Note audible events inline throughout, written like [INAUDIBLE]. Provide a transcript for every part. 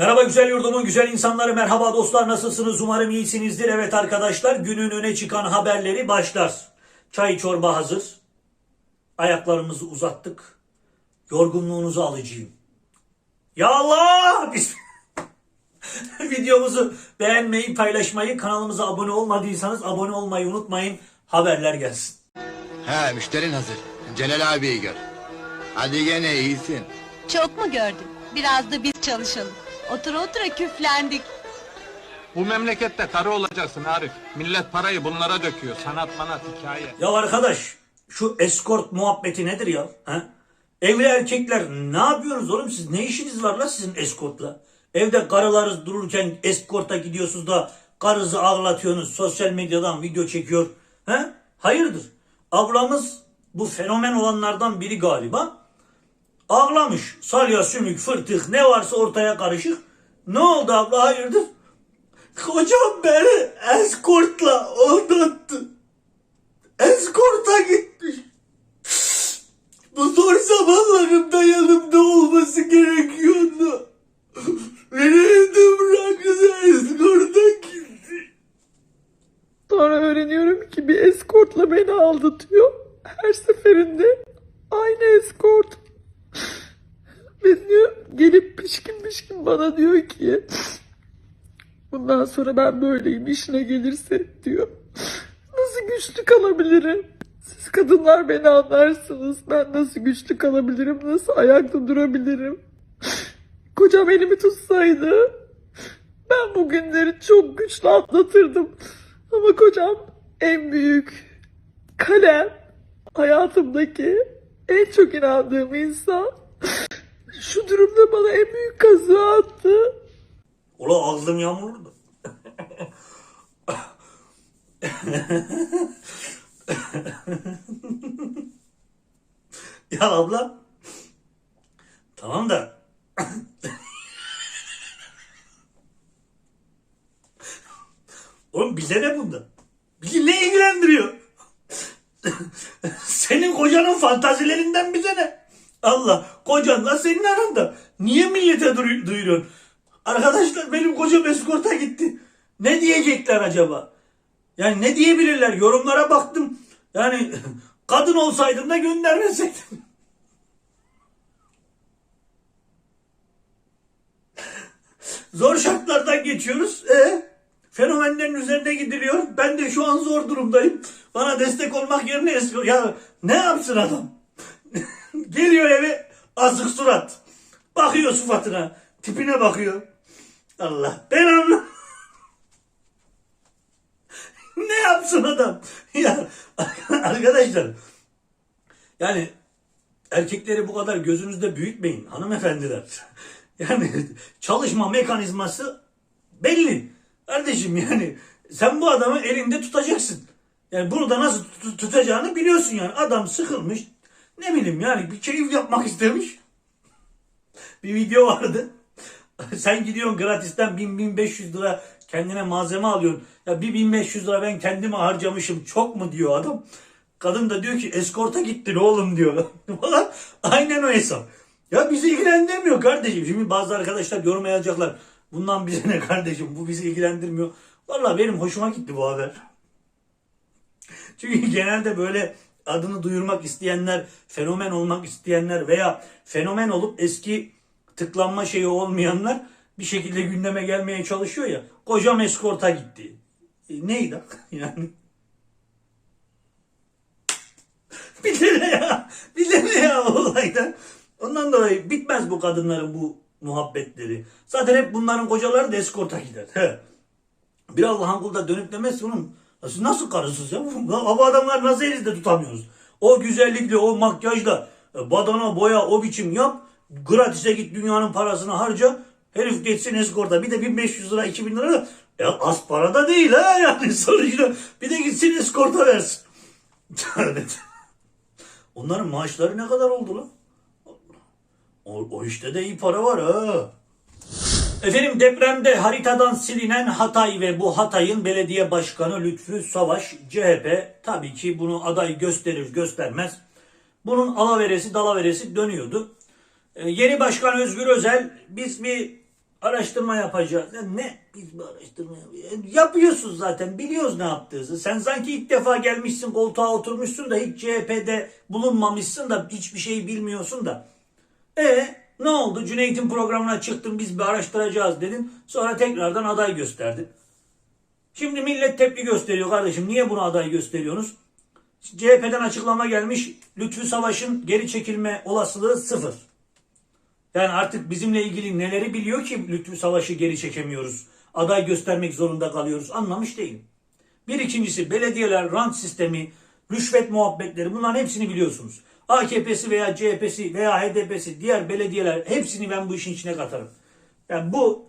Merhaba güzel yurdumun güzel insanları, merhaba dostlar nasılsınız? Umarım iyisinizdir. Evet arkadaşlar günün öne çıkan haberleri başlar. Çay çorba hazır. Ayaklarımızı uzattık. Yorgunluğunuzu alıcıyım. Ya Allah! Biz... [LAUGHS] Videomuzu beğenmeyi, paylaşmayı, kanalımıza abone olmadıysanız abone olmayı unutmayın. Haberler gelsin. He müşterin hazır. Celal abiyi gör. Hadi gene iyisin. Çok mu gördün? Biraz da biz çalışalım. Otura otura küflendik. Bu memlekette karı olacaksın Arif. Millet parayı bunlara döküyor. Sanat manat hikaye. Ya arkadaş şu escort muhabbeti nedir ya? Ha? Evli erkekler ne yapıyorsunuz oğlum siz? Ne işiniz var la sizin escortla? Evde karılarınız dururken escort'a gidiyorsunuz da karınızı ağlatıyorsunuz. Sosyal medyadan video çekiyor. Ha? Hayırdır? Ablamız bu fenomen olanlardan biri galiba. Ağlamış. Salya, sümük, fırtık ne varsa ortaya karışık. Ne oldu abla hayırdır? Kocam beni escortla aldattı. Eskorta gitmiş. Bu zor zamanlarımda yanımda olması gerekiyordu. Beni evde bıraktı eskorta gitti. Sonra öğreniyorum ki bir eskortla beni aldatıyor. Her seferinde aynı eskort. [LAUGHS] Ve diyor gelip pişkin pişkin bana diyor ki bundan sonra ben böyleyim işine gelirse diyor. [LAUGHS] Nasıl güçlü kalabilirim? Siz kadınlar beni anlarsınız. Ben nasıl güçlü kalabilirim? Nasıl ayakta durabilirim? [LAUGHS] Kocam elimi tutsaydı ben bu günleri çok güçlü atlatırdım. Ama kocam en büyük kalem hayatımdaki en çok inandığım insan. Şu durumda bana en büyük kazığı attı. Ula ağzım yağmurdu. ya abla. Tamam da. Oğlum bize ne bunda? Bizi ne ilgilendiriyor? [LAUGHS] Senin kocanın fantazilerinden bize ne? Allah kocanla senin aranda. Niye millete duy- duyuruyorsun? Arkadaşlar benim kocam eskorta gitti. Ne diyecekler acaba? Yani ne diyebilirler? Yorumlara baktım. Yani [LAUGHS] kadın olsaydım da göndermeseydim. [LAUGHS] Zor şartlardan geçiyoruz. E fenomenlerin üzerine gidiliyor. Ben de şu an zor durumdayım. Bana destek olmak yerine eskort. Ya ne yapsın adam? [LAUGHS] Geliyor eve azık surat. Bakıyor sıfatına. Tipine bakıyor. Allah ben anla. [LAUGHS] ne yapsın adam? [LAUGHS] Ya arkadaşlar yani erkekleri bu kadar gözünüzde büyütmeyin hanımefendiler. Yani çalışma mekanizması belli. Kardeşim yani sen bu adamı elinde tutacaksın. Yani bunu da nasıl tut- tutacağını biliyorsun yani. Adam sıkılmış. Ne bileyim yani bir keyif yapmak istemiş. Bir video vardı. [LAUGHS] Sen gidiyorsun gratisten 1000-1500 lira kendine malzeme alıyorsun. Ya bir 1500 lira ben kendime harcamışım çok mu diyor adam. Kadın da diyor ki eskorta gittin oğlum diyor. [LAUGHS] Aynen o hesap. Ya bizi ilgilendirmiyor kardeşim. Şimdi bazı arkadaşlar yorum yazacaklar. Bundan bize ne kardeşim bu bizi ilgilendirmiyor. Vallahi benim hoşuma gitti bu haber. Çünkü genelde böyle adını duyurmak isteyenler, fenomen olmak isteyenler veya fenomen olup eski tıklanma şeyi olmayanlar bir şekilde gündeme gelmeye çalışıyor ya. Kocam eskorta gitti. E, neydi? [LAUGHS] Yani bir ya? Bir ya olayda? Ondan dolayı bitmez bu kadınların bu muhabbetleri. Zaten hep bunların kocaları da eskorta gider. He. Bir Allah'ın kulu da dönüp demezsin oğlum. ya Siz nasıl karısınız ya? Bu adamlar nasıl elinizde tutamıyoruz? O güzellikle, o makyajla, e, badana, boya, o biçim yap. Gratis'e git dünyanın parasını harca. Herif geçsin eskorta. Bir de 1500 lira, 2000 lira. da- Ya az para da değil ha yani [LAUGHS] sonuçta. Bir de gitsin eskorta versin. [LAUGHS] Onların maaşları ne kadar oldu lan? O, o işte de iyi para var ha. Efendim depremde haritadan silinen Hatay ve bu Hatay'ın belediye başkanı Lütfü Savaş CHP tabii ki bunu aday gösterir göstermez. Bunun alaveresi dalaveresi dönüyordu. Ee, yeni başkan Özgür Özel biz bir araştırma yapacağız. Ya ne? Biz bir araştırma yapıyoruz. Yapıyorsunuz zaten. Biliyoruz ne yaptığınızı. Sen sanki ilk defa gelmişsin koltuğa oturmuşsun da hiç CHP'de bulunmamışsın da hiçbir şey bilmiyorsun da. E ne oldu? Cüneyt'in programına çıktın biz bir araştıracağız dedin. Sonra tekrardan aday gösterdin. Şimdi millet tepki gösteriyor kardeşim. Niye bunu aday gösteriyorsunuz? CHP'den açıklama gelmiş. Lütfü Savaş'ın geri çekilme olasılığı sıfır. Yani artık bizimle ilgili neleri biliyor ki Lütfü Savaş'ı geri çekemiyoruz. Aday göstermek zorunda kalıyoruz. Anlamış değilim. Bir ikincisi belediyeler, rant sistemi, rüşvet muhabbetleri bunların hepsini biliyorsunuz. AKP'si veya CHP'si veya HDP'si diğer belediyeler hepsini ben bu işin içine katarım. Yani bu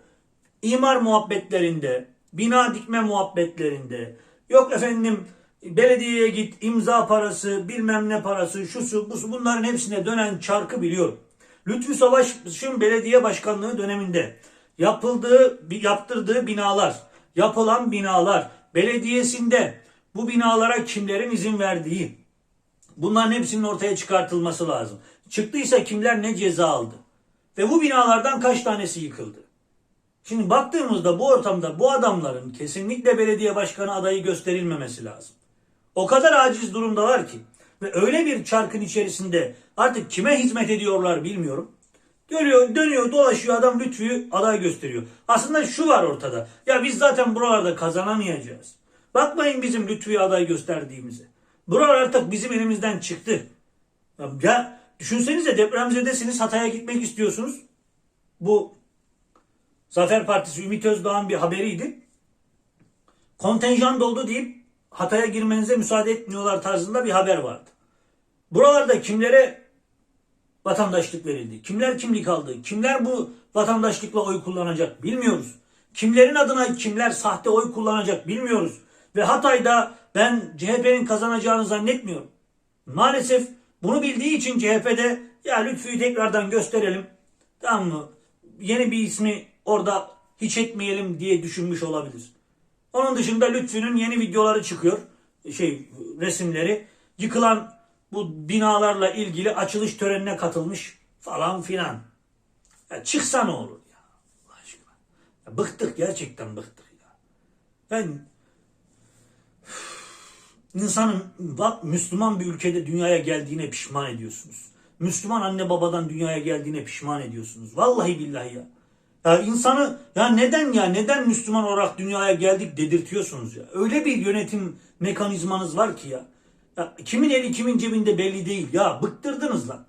imar muhabbetlerinde, bina dikme muhabbetlerinde, yok efendim belediyeye git imza parası, bilmem ne parası, şusu, busu bunların hepsine dönen çarkı biliyorum. Lütfü Savaş'ın belediye başkanlığı döneminde yapıldığı, yaptırdığı binalar, yapılan binalar, belediyesinde bu binalara kimlerin izin verdiği, bunların hepsinin ortaya çıkartılması lazım. Çıktıysa kimler ne ceza aldı? Ve bu binalardan kaç tanesi yıkıldı? Şimdi baktığımızda bu ortamda bu adamların kesinlikle belediye başkanı adayı gösterilmemesi lazım. O kadar aciz durumdalar ki ve öyle bir çarkın içerisinde artık kime hizmet ediyorlar bilmiyorum. Dönüyor, dönüyor, dolaşıyor adam Lütfü'yü aday gösteriyor. Aslında şu var ortada. Ya biz zaten buralarda kazanamayacağız. Bakmayın bizim Lütfü'yü aday gösterdiğimize. Buralar artık bizim elimizden çıktı. Ya, düşünsenize depremzedesiniz Hatay'a gitmek istiyorsunuz. Bu Zafer Partisi Ümit Özdağ'ın bir haberiydi. Kontenjan doldu deyip Hatay'a girmenize müsaade etmiyorlar tarzında bir haber vardı. Buralarda kimlere vatandaşlık verildi? Kimler kimlik aldı? Kimler bu vatandaşlıkla oy kullanacak bilmiyoruz. Kimlerin adına kimler sahte oy kullanacak bilmiyoruz. Ve Hatay'da ben CHP'nin kazanacağını zannetmiyorum. Maalesef bunu bildiği için CHP'de ya Lütfü'yü tekrardan gösterelim. Tamam mı? Yeni bir ismi orada hiç etmeyelim diye düşünmüş olabilir. Onun dışında Lütfü'nün yeni videoları çıkıyor. Şey resimleri. Yıkılan bu binalarla ilgili açılış törenine katılmış falan filan. Ya çıksa ne olur ya Allah aşkına. Ya bıktık gerçekten bıktık ya. Ben insanın bak Müslüman bir ülkede dünyaya geldiğine pişman ediyorsunuz. Müslüman anne babadan dünyaya geldiğine pişman ediyorsunuz. Vallahi billahi ya. Ya insanı ya neden ya neden Müslüman olarak dünyaya geldik dedirtiyorsunuz ya. Öyle bir yönetim mekanizmanız var ki ya. ya kimin eli kimin cebinde belli değil ya bıktırdınız lan.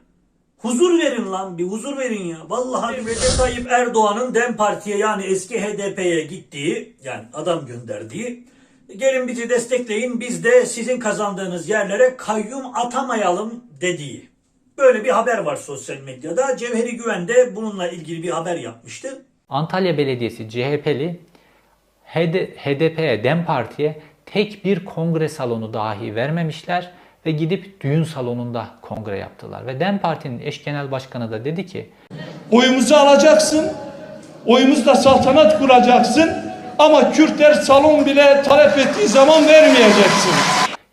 Huzur verin lan bir huzur verin ya. Vallahi Recep Tayyip Erdoğan'ın DEM Parti'ye yani eski HDP'ye gittiği yani adam gönderdiği gelin bizi destekleyin biz de sizin kazandığınız yerlere kayyum atamayalım dediği. Böyle bir haber var sosyal medyada. Cevheri Güven de bununla ilgili bir haber yapmıştı. Antalya Belediyesi CHP'li HD, HDP'ye, DEM Parti'ye tek bir kongre salonu dahi vermemişler ve gidip düğün salonunda kongre yaptılar. Ve DEM Parti'nin eş genel başkanı da dedi ki Oyumuzu alacaksın. Oyumuzda saltanat kuracaksın. Ama Kürtler salon bile talep ettiği zaman vermeyeceksin.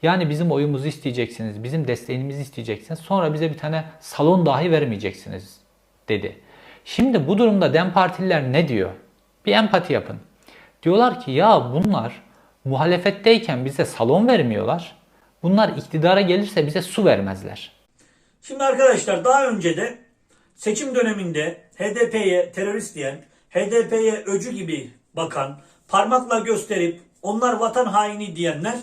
yani bizim oyumuzu isteyeceksiniz, bizim desteğimizi isteyeceksiniz. Sonra bize bir tane salon dahi vermeyeceksiniz dedi. Şimdi bu durumda DEM Partililer ne diyor? Bir empati yapın. Diyorlar ki ya bunlar muhalefetteyken bize salon vermiyorlar. Bunlar iktidara gelirse bize su vermezler. Şimdi arkadaşlar daha önce de seçim döneminde HDP'ye terörist diyen, HDP'ye öcü gibi bakan, parmakla gösterip onlar vatan haini diyenler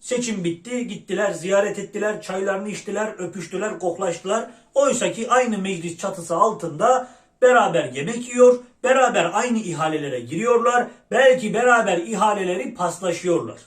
seçim bitti, gittiler, ziyaret ettiler, çaylarını içtiler, öpüştüler, koklaştılar. Oysa ki aynı meclis çatısı altında beraber yemek yiyor, beraber aynı ihalelere giriyorlar, belki beraber ihaleleri paslaşıyorlar.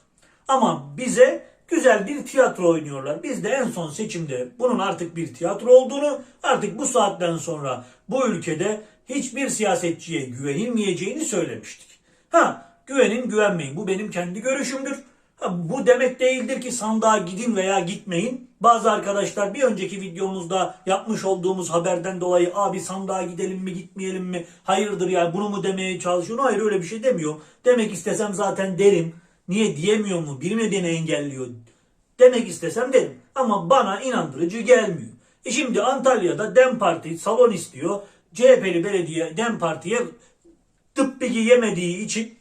Ama bize güzel bir tiyatro oynuyorlar. Biz de en son seçimde bunun artık bir tiyatro olduğunu, artık bu saatten sonra bu ülkede hiçbir siyasetçiye güvenilmeyeceğini söylemiştik. Ha, güvenin güvenmeyin. Bu benim kendi görüşümdür. Ha, bu demek değildir ki sandığa gidin veya gitmeyin. Bazı arkadaşlar bir önceki videomuzda yapmış olduğumuz haberden dolayı abi sandığa gidelim mi gitmeyelim mi hayırdır ya bunu mu demeye çalışıyor. Hayır öyle bir şey demiyor. Demek istesem zaten derim. Niye diyemiyor mu? Biri beni engelliyor? Demek istesem derim. Ama bana inandırıcı gelmiyor. E şimdi Antalya'da DEM Parti salon istiyor. CHP'li belediye DEM Parti'ye tıp yemediği için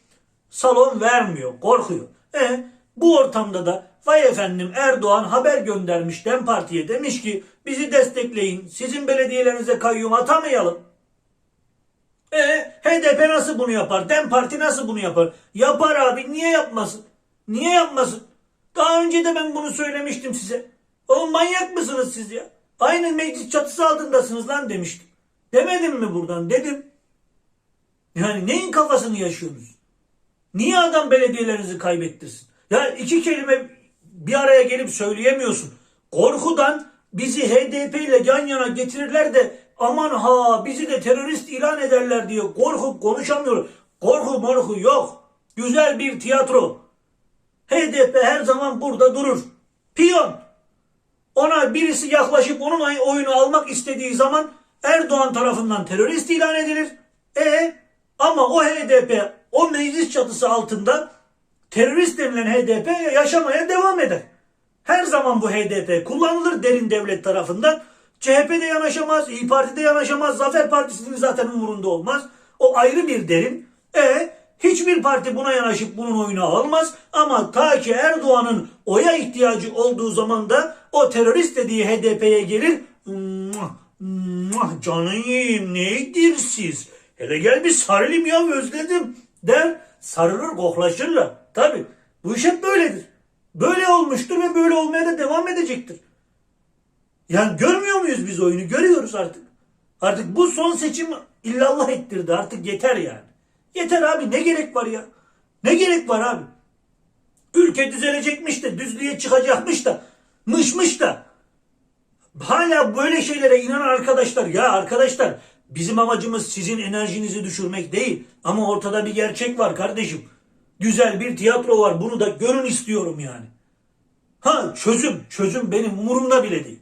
salon vermiyor, korkuyor. E bu ortamda da vay efendim Erdoğan haber göndermiş DEM Parti'ye demiş ki bizi destekleyin, sizin belediyelerinize kayyum atamayalım. E HDP nasıl bunu yapar? DEM Parti nasıl bunu yapar? Yapar abi niye yapmasın? Niye yapmasın? Daha önce de ben bunu söylemiştim size. Oğlum manyak mısınız siz ya? Aynı meclis çatısı altındasınız lan demiştim. Demedim mi buradan? Dedim. Yani neyin kafasını yaşıyorsunuz? Niye adam belediyelerinizi kaybettirsin? Ya iki kelime bir araya gelip söyleyemiyorsun. Korkudan bizi HDP ile yan yana getirirler de aman ha bizi de terörist ilan ederler diye korkup konuşamıyorum. Korku morku yok. Güzel bir tiyatro. HDP her zaman burada durur. Piyon. Ona birisi yaklaşıp onun oyunu almak istediği zaman Erdoğan tarafından terörist ilan edilir. E ama o HDP o meclis çatısı altında terörist denilen HDP yaşamaya devam eder. Her zaman bu HDP kullanılır derin devlet tarafından. CHP'de yanaşamaz, İyi Parti'de yanaşamaz, Zafer Partisi'nin zaten umurunda olmaz. O ayrı bir derin. E hiçbir parti buna yanaşıp bunun oyunu almaz ama ta ki Erdoğan'ın oya ihtiyacı olduğu zaman da o terörist dediği HDP'ye gelir. Yiyeyim neydir siz? Hele gel bir sarılayım ya özledim der sarılır koklaşırlar. Tabi bu iş hep böyledir. Böyle olmuştur ve böyle olmaya da devam edecektir. Yani görmüyor muyuz biz oyunu? Görüyoruz artık. Artık bu son seçim illallah ettirdi. Artık yeter yani. Yeter abi ne gerek var ya? Ne gerek var abi? Ülke düzelecekmiş de düzlüğe çıkacakmış da mışmış da hala böyle şeylere inanan arkadaşlar ya arkadaşlar bizim amacımız sizin enerjinizi düşürmek değil ama ortada bir gerçek var kardeşim. Güzel bir tiyatro var bunu da görün istiyorum yani. Ha çözüm çözüm benim umurumda bile değil.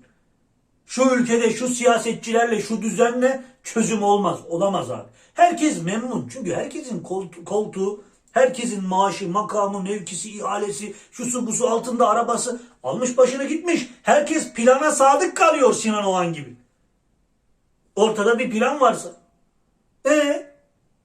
Şu ülkede şu siyasetçilerle şu düzenle çözüm olmaz. Olamaz abi. Herkes memnun. Çünkü herkesin koltuğu, herkesin maaşı, makamı, mevkisi, ihalesi, şusu busu altında arabası almış başına gitmiş. Herkes plana sadık kalıyor Sinan Oğan gibi. Ortada bir plan varsa. E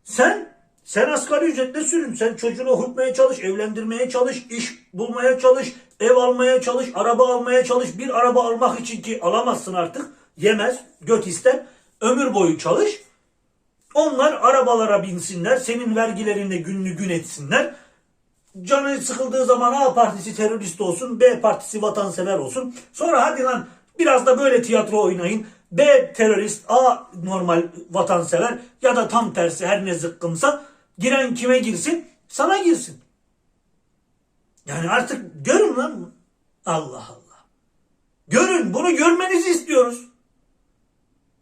sen sen asgari ücretle sürün. Sen çocuğunu okutmaya çalış, evlendirmeye çalış, iş bulmaya çalış, ev almaya çalış, araba almaya çalış. Bir araba almak için ki alamazsın artık. Yemez, göt ister. Ömür boyu çalış. Onlar arabalara binsinler. Senin vergilerinde günlü gün etsinler. Canı sıkıldığı zaman A partisi terörist olsun, B partisi vatansever olsun. Sonra hadi lan biraz da böyle tiyatro oynayın. B terörist, A normal vatansever ya da tam tersi her ne zıkkımsa giren kime girsin? Sana girsin. Yani artık görün lan. Allah Allah. Görün bunu görmenizi istiyoruz.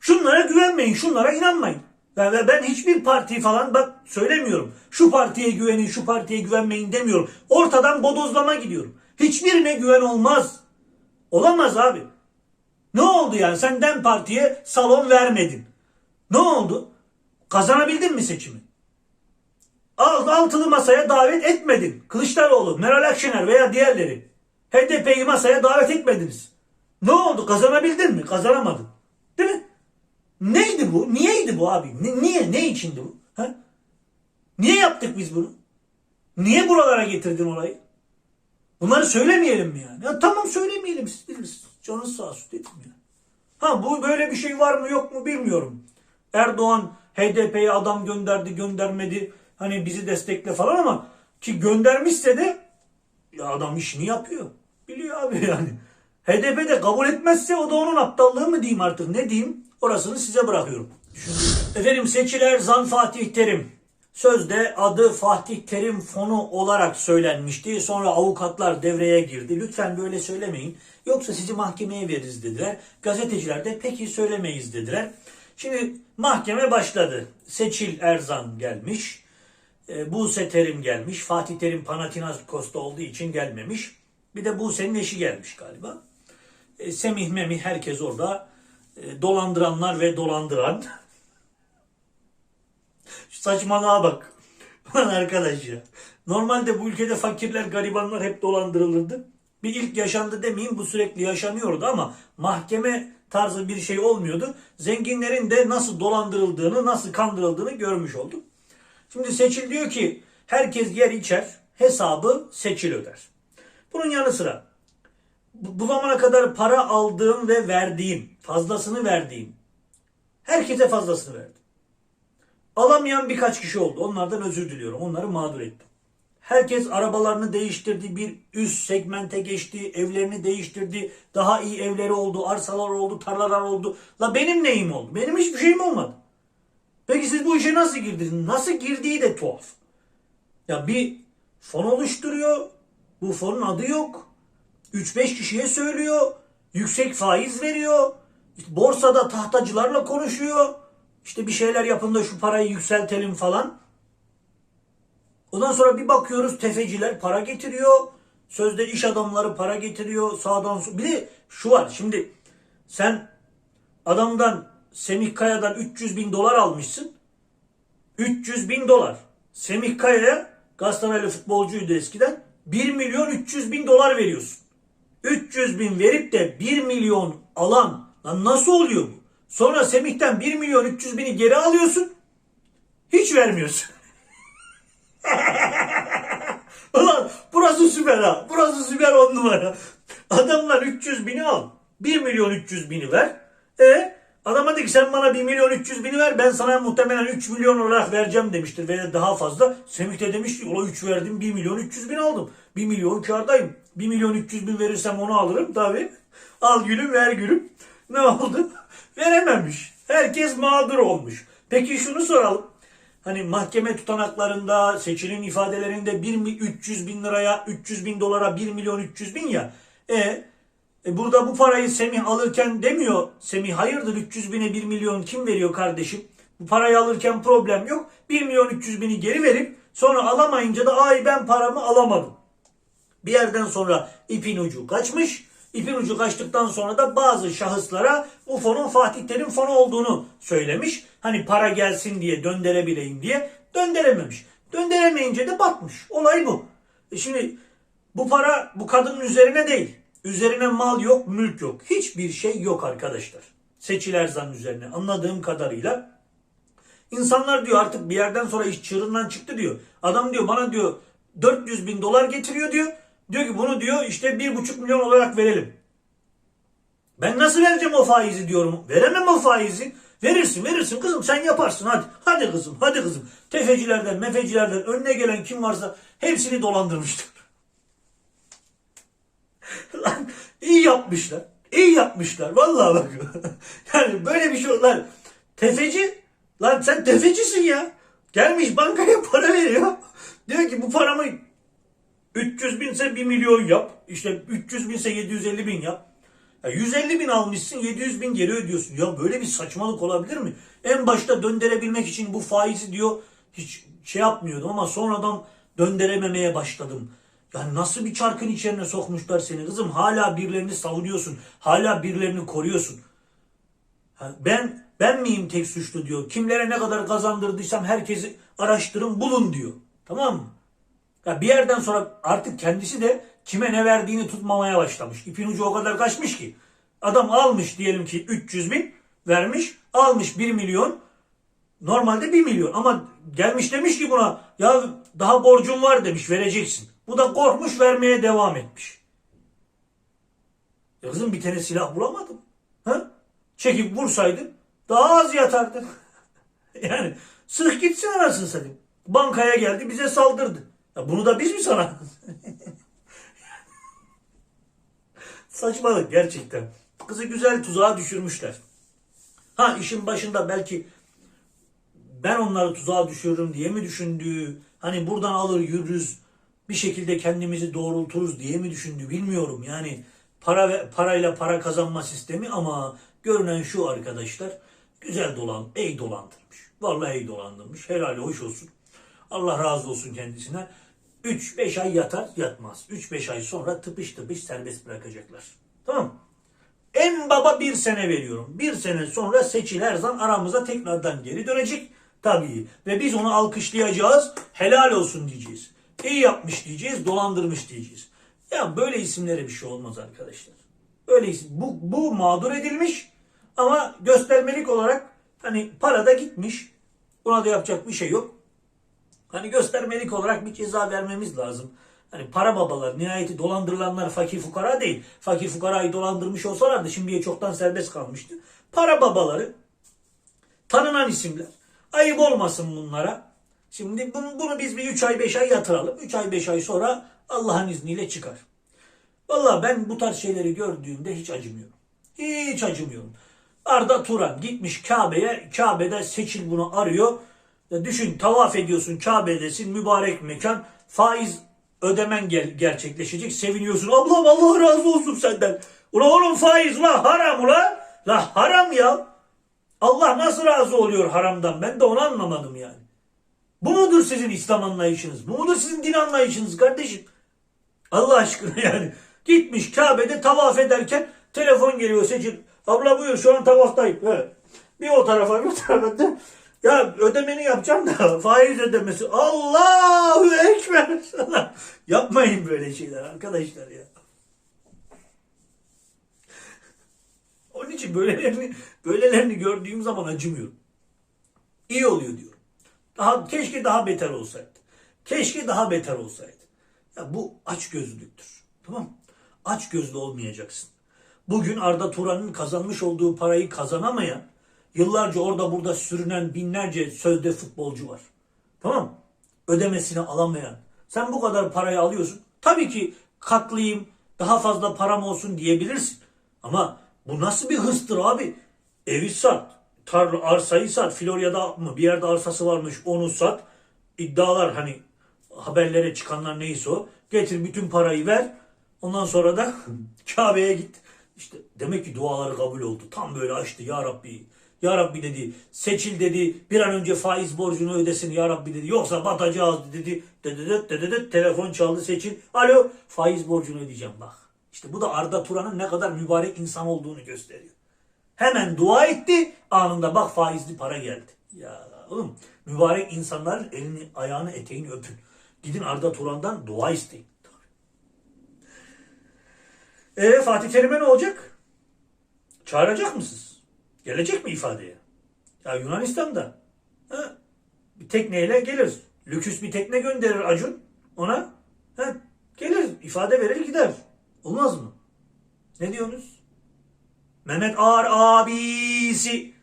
Şunlara güvenmeyin, şunlara inanmayın. Ve ve ben hiçbir parti falan bak söylemiyorum. Şu partiye güvenin, şu partiye güvenmeyin demiyorum. Ortadan bodozlama gidiyorum. Hiçbirine güven olmaz. Olamaz abi. Ne oldu yani? Sen DEM Parti'ye salon vermedin. Ne oldu? Kazanabildin mi seçimi? Alt- Altılı masaya davet etmedin. Kılıçdaroğlu, Meral Akşener veya diğerleri. HDP'yi masaya davet etmediniz. Ne oldu? Kazanabildin mi? Kazanamadın. Değil mi? Neydi bu? Niyeydi bu abi? Ne- niye? Ne içindi bu? Ha? Niye yaptık biz bunu? Niye buralara getirdin olayı? Bunları söylemeyelim mi yani? Ya tamam söylemeyelim siz bilirsiniz. Canınız sağ olsun dedim ya. Ha bu böyle bir şey var mı yok mu bilmiyorum. Erdoğan HDP'ye adam gönderdi göndermedi. Hani bizi destekle falan ama ki göndermişse de ya adam işini yapıyor. Biliyor abi yani. HDP de kabul etmezse o da onun aptallığı mı diyeyim artık ne diyeyim orasını size bırakıyorum. Efendim seçiler Zan Fatih Terim. Sözde adı Fatih Terim fonu olarak söylenmişti. Sonra avukatlar devreye girdi. Lütfen böyle söylemeyin. Yoksa sizi mahkemeye veririz dediler. Gazeteciler de peki söylemeyiz dediler. Şimdi mahkeme başladı. Seçil Erzan gelmiş. E, Buse Terim gelmiş. Fatih Terim Panathinaikos'ta olduğu için gelmemiş. Bir de Buse'nin eşi gelmiş galiba. E, Semih Memih herkes orada. E, dolandıranlar ve dolandıran. [LAUGHS] Şu saçmalığa bak. [LAUGHS] Lan arkadaş ya. Normalde bu ülkede fakirler, garibanlar hep dolandırılırdı. Bir ilk yaşandı demeyeyim bu sürekli yaşanıyordu ama mahkeme tarzı bir şey olmuyordu. Zenginlerin de nasıl dolandırıldığını, nasıl kandırıldığını görmüş olduk. Şimdi Seçil diyor ki herkes yer içer hesabı Seçil öder. Bunun yanı sıra bu zamana kadar para aldığım ve verdiğim, fazlasını verdiğim, herkese fazlasını verdim. Alamayan birkaç kişi oldu. Onlardan özür diliyorum. Onları mağdur ettim. Herkes arabalarını değiştirdi, bir üst segmente geçti, evlerini değiştirdi, daha iyi evleri oldu, arsalar oldu, tarlalar oldu. La benim neyim oldu? Benim hiçbir şeyim olmadı. Peki siz bu işe nasıl girdiniz? Nasıl girdiği de tuhaf. Ya bir fon oluşturuyor, bu fonun adı yok. 3-5 kişiye söylüyor, yüksek faiz veriyor, borsada tahtacılarla konuşuyor. İşte bir şeyler yapın da şu parayı yükseltelim falan. Ondan sonra bir bakıyoruz tefeciler para getiriyor. Sözde iş adamları para getiriyor sağdan sol. Bir de şu var şimdi sen adamdan Semih Kaya'dan 300 bin dolar almışsın. 300 bin dolar. Semih Kaya'ya Gazetaneli futbolcuydu eskiden. 1 milyon 300 bin dolar veriyorsun. 300 bin verip de 1 milyon alan lan nasıl oluyor bu? Sonra Semih'ten 1 milyon 300 bini geri alıyorsun. Hiç vermiyorsun. [LAUGHS] Ulan burası süper ha. Burası süper on numara. Adamlar 300 bini al. 1 milyon 300 bini ver. E adama de ki sen bana 1 milyon 300 bini ver. Ben sana muhtemelen 3 milyon olarak vereceğim demiştir. Veya daha fazla. Semih de demiş ki ola 3 verdim 1 milyon 300 bin aldım. 1 milyon kardayım. 1 milyon 300 bin verirsem onu alırım tabi. Al gülüm ver gülüm. Ne oldu? Verememiş. Herkes mağdur olmuş. Peki şunu soralım. Hani mahkeme tutanaklarında, seçilin ifadelerinde 1 mi- 300 bin liraya, 300 bin dolara 1 milyon 300 bin ya. E, e burada bu parayı Semih alırken demiyor. Semih hayırdır 300 bine 1 milyon kim veriyor kardeşim? Bu parayı alırken problem yok. 1 milyon 300 bini geri verip sonra alamayınca da ay ben paramı alamadım. Bir yerden sonra ipin ucu kaçmış. İpin ucu kaçtıktan sonra da bazı şahıslara bu fonun Fatih Terim fonu olduğunu söylemiş. Hani para gelsin diye döndürebileyim diye döndürememiş. Döndüremeyince de batmış. Olay bu. E şimdi bu para bu kadının üzerine değil. Üzerine mal yok, mülk yok. Hiçbir şey yok arkadaşlar. Seçil Erzan üzerine anladığım kadarıyla İnsanlar diyor artık bir yerden sonra iş çığırından çıktı diyor. Adam diyor bana diyor 400 bin dolar getiriyor diyor. Diyor ki bunu diyor işte 1,5 milyon olarak verelim. Ben nasıl vereceğim o faizi diyorum. Veremem o faizi. Verirsin verirsin kızım sen yaparsın hadi. Hadi kızım hadi kızım. Tefecilerden mefecilerden önüne gelen kim varsa hepsini dolandırmıştır. [LAUGHS] Lan iyi yapmışlar. İyi yapmışlar. Vallahi bak. [LAUGHS] yani böyle bir şey lan. Tefeci lan sen tefecisin ya. Gelmiş bankaya para veriyor. Diyor ki bu paramı 300 binse 1 milyon yap. İşte 300 binse 750 bin yap. Ya 150 bin almışsın 700 bin geri ödüyorsun. Ya böyle bir saçmalık olabilir mi? En başta döndürebilmek için bu faizi diyor hiç şey yapmıyordum ama sonradan döndürememeye başladım. Yani nasıl bir çarkın içerisine sokmuşlar seni kızım. Hala birilerini savunuyorsun. Hala birilerini koruyorsun. Ben ben miyim tek suçlu diyor. Kimlere ne kadar kazandırdıysam herkesi araştırın bulun diyor. Tamam mı? Ya bir yerden sonra artık kendisi de kime ne verdiğini tutmamaya başlamış. İpin ucu o kadar kaçmış ki. Adam almış diyelim ki 300 bin vermiş. Almış 1 milyon. Normalde 1 milyon ama gelmiş demiş ki buna ya daha borcum var demiş vereceksin. Bu da korkmuş vermeye devam etmiş. Ya kızım bir tane silah bulamadım. Ha? Çekip vursaydın daha az yatardın. [LAUGHS] yani sık gitsin anasını satayım. Bankaya geldi bize saldırdı. Ya bunu da biz mi sana? Saçmalık gerçekten. Kızı güzel tuzağa düşürmüşler. Ha işin başında belki ben onları tuzağa düşürürüm diye mi düşündü? Hani buradan alır yürürüz bir şekilde kendimizi doğrulturuz diye mi düşündü bilmiyorum. Yani para ve parayla para kazanma sistemi ama görünen şu arkadaşlar güzel dolan, ey dolandırmış. Vallahi ey dolandırmış. Helal hoş olsun. Allah razı olsun kendisine. 3-5 ay yatar yatmaz. 3-5 ay sonra tıpış tıpış serbest bırakacaklar. Tamam? En baba bir sene veriyorum. Bir sene sonra Seçil Erzan aramıza tekrardan geri dönecek. Tabii. Ve biz onu alkışlayacağız. Helal olsun diyeceğiz. İyi yapmış diyeceğiz. Dolandırmış diyeceğiz. Ya böyle isimlere bir şey olmaz arkadaşlar. Böyle isim. Bu, bu mağdur edilmiş ama göstermelik olarak hani para da gitmiş. Buna da yapacak bir şey yok. Hani göstermelik olarak bir ceza vermemiz lazım. Hani para babalar, nihayeti dolandırılanlar fakir fukara değil. Fakir fukarayı dolandırmış olsalardı şimdiye çoktan serbest kalmıştı. Para babaları, tanınan isimler. Ayıp olmasın bunlara. Şimdi bunu, bunu biz bir 3 ay 5 ay yatıralım. 3 ay 5 ay sonra Allah'ın izniyle çıkar. Vallahi ben bu tarz şeyleri gördüğümde hiç acımıyorum. Hiç acımıyorum. Arda Turan gitmiş Kabe'ye. Kabe'de Seçil bunu arıyor. Ya düşün tavaf ediyorsun Kabe'desin mübarek mekan. Faiz ödemen gel- gerçekleşecek. Seviniyorsun. Ablam Allah razı olsun senden. Ula oğlum faiz la haram ula. La haram ya. Allah nasıl razı oluyor haramdan? Ben de onu anlamadım yani. Bu mudur sizin İslam anlayışınız? Bu mudur sizin din anlayışınız kardeşim? Allah aşkına [LAUGHS] yani. Gitmiş Kabe'de tavaf ederken telefon geliyor seçil. Abla buyur şu an tavaftayım. Evet. Bir o tarafa bir o tarafa. Ya ödemeni yapacağım da [LAUGHS] faiz ödemesi. Allahu Ekber. [LAUGHS] Yapmayın böyle şeyler arkadaşlar ya. Onun için böylelerini, böylelerini gördüğüm zaman acımıyorum. İyi oluyor diyorum. Daha, keşke daha beter olsaydı. Keşke daha beter olsaydı. Ya bu aç gözlülüktür. Tamam mı? Aç gözlü olmayacaksın. Bugün Arda Turan'ın kazanmış olduğu parayı kazanamayan, yıllarca orada burada sürünen binlerce sözde futbolcu var. Tamam? Ödemesini alamayan. Sen bu kadar parayı alıyorsun. Tabii ki katlayayım, daha fazla param olsun diyebilirsin. Ama bu nasıl bir hıstır abi? Evi sat, tarla arsayı sat. Florya'da mı bir yerde arsası varmış onu sat. İddialar hani haberlere çıkanlar neyse o. Getir bütün parayı ver. Ondan sonra da [LAUGHS] Kabe'ye git. İşte demek ki duaları kabul oldu. Tam böyle açtı ya Rabbi. Ya Rabbi dedi. Seçil dedi. Bir an önce faiz borcunu ödesin ya Rabbi dedi. Yoksa batacağız dedi. Dededet dededet telefon çaldı seçil. Alo faiz borcunu ödeyeceğim bak. İşte bu da Arda Turan'ın ne kadar mübarek insan olduğunu gösteriyor. Hemen dua etti. Anında bak faizli para geldi. Ya oğlum mübarek insanların elini, ayağını, eteğini öpün. Gidin Arda Turan'dan dua isteyin. E Fatih Terim'e ne olacak? Çağıracak mısınız? Gelecek mi ifadeye? Ya Yunanistan'da. Ha? Bir tekneyle gelir. Lüküs bir tekne gönderir Acun ona. Ha? Gelir ifade verir gider. Olmaz mı? Ne diyorsunuz? Mehmet Ağar abisi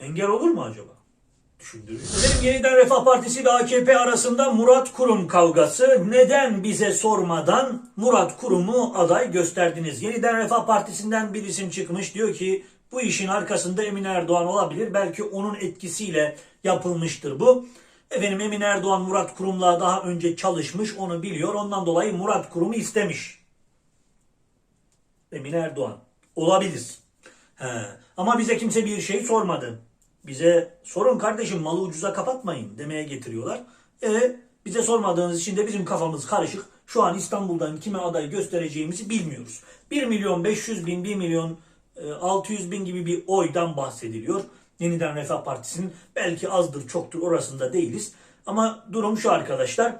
engel olur mu acaba? Düşündürüyor. Efendim yeniden Refah Partisi ve AKP arasında Murat Kurum kavgası. Neden bize sormadan Murat Kurum'u aday gösterdiniz? Yeniden Refah Partisi'nden bir isim çıkmış diyor ki bu işin arkasında Emine Erdoğan olabilir. Belki onun etkisiyle yapılmıştır bu. Efendim Emine Erdoğan Murat Kurum'la daha önce çalışmış onu biliyor. Ondan dolayı Murat Kurum'u istemiş. Emine Erdoğan. Olabilir. He. Ama bize kimse bir şey sormadı. Bize sorun kardeşim malı ucuza kapatmayın demeye getiriyorlar. E bize sormadığınız için de bizim kafamız karışık. Şu an İstanbul'dan kime aday göstereceğimizi bilmiyoruz. 1 milyon 500 bin, 1 milyon 600 bin gibi bir oydan bahsediliyor. Yeniden Refah Partisi'nin belki azdır çoktur orasında değiliz. Ama durum şu arkadaşlar.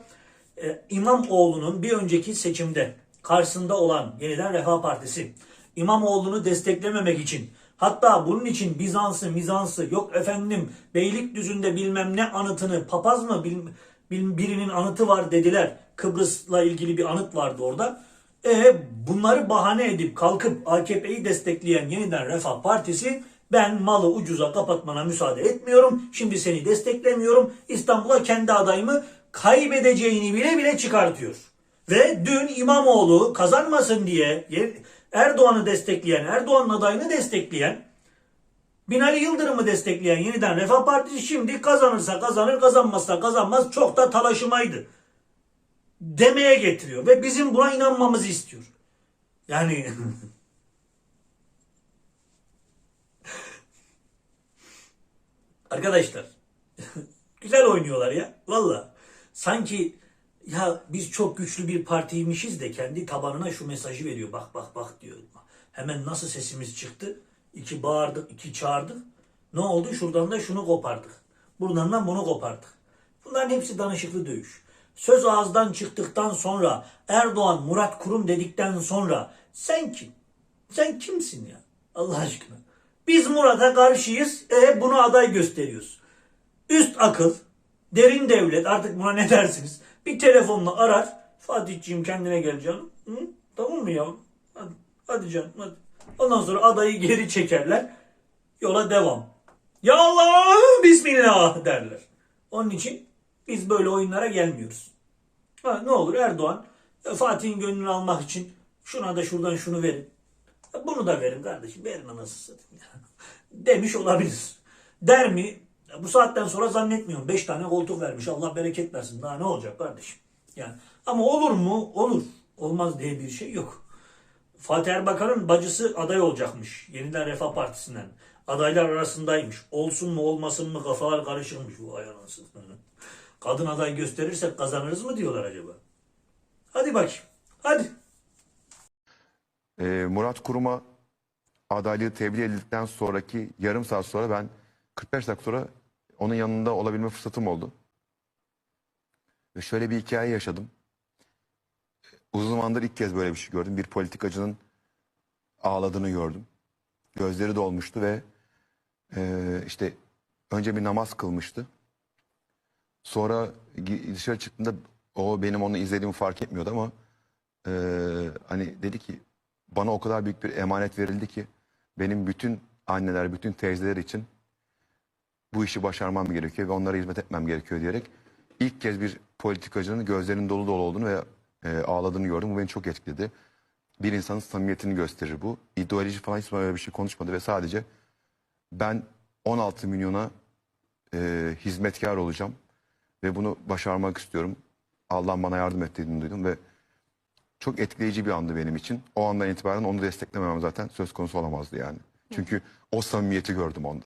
E, İmamoğlu'nun bir önceki seçimde karşısında olan Yeniden Refah Partisi İmamoğlu'nu desteklememek için hatta bunun için Bizans'ı, Mizansı yok efendim Beylikdüzü'nde bilmem ne anıtını papaz mı bil- birinin anıtı var dediler. Kıbrıs'la ilgili bir anıt vardı orada. E bunları bahane edip kalkıp AKP'yi destekleyen Yeniden Refah Partisi ben malı ucuza kapatmana müsaade etmiyorum. Şimdi seni desteklemiyorum. İstanbul'a kendi adayımı kaybedeceğini bile bile çıkartıyor. Ve dün İmamoğlu kazanmasın diye Erdoğan'ı destekleyen, Erdoğan'ın adayını destekleyen, Binali Yıldırım'ı destekleyen yeniden Refah Partisi şimdi kazanırsa kazanır, kazanmazsa kazanmaz çok da talaşımaydı demeye getiriyor. Ve bizim buna inanmamızı istiyor. Yani [LAUGHS] arkadaşlar [LAUGHS] güzel oynuyorlar ya. Valla sanki ya biz çok güçlü bir partiymişiz de kendi tabanına şu mesajı veriyor. Bak bak bak diyor. Hemen nasıl sesimiz çıktı? İki bağırdık, iki çağırdık. Ne oldu? Şuradan da şunu kopardık. Buradan da bunu kopardık. Bunların hepsi danışıklı dövüş. Söz ağızdan çıktıktan sonra Erdoğan Murat Kurum dedikten sonra sen kim? Sen kimsin ya? Allah aşkına. Biz Murat'a karşıyız. E bunu aday gösteriyoruz. Üst akıl, derin devlet artık buna ne dersiniz? Bir telefonla arar. Fatihciğim kendine gel canım. Hı? Tamam mı yavrum? Hadi, hadi canım hadi. Ondan sonra adayı geri çekerler. Yola devam. Ya Allah bismillah derler. Onun için biz böyle oyunlara gelmiyoruz. Ha, ne olur Erdoğan e, Fatih'in gönlünü almak için şuna da şuradan şunu verin. Ya Bunu da verin kardeşim. Verin anasını satayım. [LAUGHS] Demiş olabilir. Der mi? Ya Bu saatten sonra zannetmiyorum. Beş tane koltuk vermiş. Allah bereket versin. Daha ne olacak kardeşim? Yani ama olur mu? Olur. Olmaz diye bir şey yok. Fatih Erbakan'ın bacısı aday olacakmış. Yeniden Refah Partisi'nden. Adaylar arasındaymış. Olsun mu olmasın mı kafalar karışırmış bu ay anasını. [LAUGHS] Kadın aday gösterirsek kazanırız mı diyorlar acaba? Hadi bakayım. Hadi. Ee, Murat Kurum'a adaylığı tebliğ edildikten sonraki yarım saat sonra ben 45 dakika sonra onun yanında olabilme fırsatım oldu. Ve şöyle bir hikaye yaşadım. Uzun zamandır ilk kez böyle bir şey gördüm. Bir politikacının ağladığını gördüm. Gözleri dolmuştu ve e, işte önce bir namaz kılmıştı. Sonra dışarı çıktığında o benim onu izlediğimi fark etmiyordu ama e, hani dedi ki bana o kadar büyük bir emanet verildi ki benim bütün anneler, bütün teyzeler için bu işi başarmam gerekiyor ve onlara hizmet etmem gerekiyor diyerek ilk kez bir politikacının gözlerinin dolu dolu olduğunu ve e, ağladığını gördüm. Bu beni çok etkiledi. Bir insanın samimiyetini gösterir bu. İdeoloji falan hiç böyle bir şey konuşmadı ve sadece ben 16 milyona e, hizmetkar olacağım ve bunu başarmak istiyorum. Allah bana yardım et dediğini duydum ve çok etkileyici bir andı benim için. O andan itibaren onu desteklememem zaten söz konusu olamazdı yani. Çünkü o samimiyeti gördüm onda.